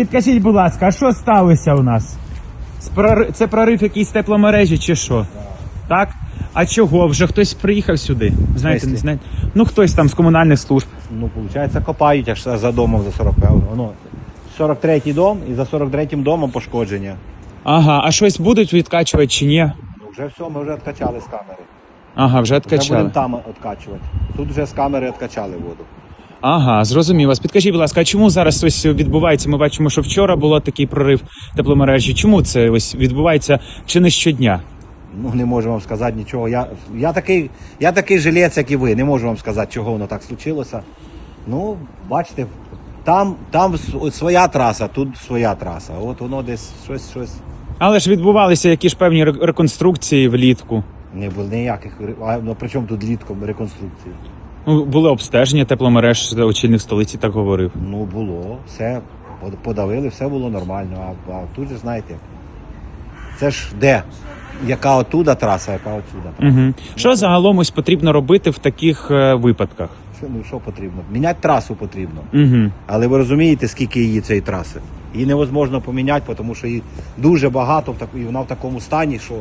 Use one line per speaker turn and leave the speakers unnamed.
підкажіть, будь ласка, а що сталося у нас? Це прорив якийсь тепломережі чи що? Так? А чого? Вже хтось приїхав сюди? Знаєте, не знаєте? Ну хтось там з комунальних служб.
Ну, виходить, копають аж за домом за 45. Ну, 43-й дом і за 43-м домом пошкодження.
Ага, а щось будуть відкачувати чи ні?
Ну, вже все, ми вже відкачали з камери.
Ага, вже відкачали.
Вже будемо там відкачувати. Тут вже з камери відкачали воду.
Ага, зрозумів вас. Підкажіть, будь ласка, а чому зараз ось відбувається? Ми бачимо, що вчора було такий прорив тепломережі. Чому це ось відбувається чи не щодня?
Ну, не можу вам сказати нічого. Я, я, такий, я такий жилець, як і ви. Не можу вам сказати, чого воно так случилося. Ну, бачите, там, там своя траса, тут своя траса. От воно десь щось, щось
Але ж відбувалися якісь певні реконструкції влітку.
не було ніяких. А, ну, при чому тут літком реконструкції?
Ну, були обстеження тепломереж, очільник столиці так говорив.
Ну, було, все под- подавили, все було нормально. А, а тут же знаєте, це ж де? Яка отуда траса, яка отсюда траса.
Угу. Що загалом ось потрібно робити в таких е, випадках?
Що, ну, що потрібно? Міняти трасу потрібно.
Угу.
Але ви розумієте, скільки її цієї траси? Її невозможно поміняти, тому що її дуже багато і вона в такому стані, що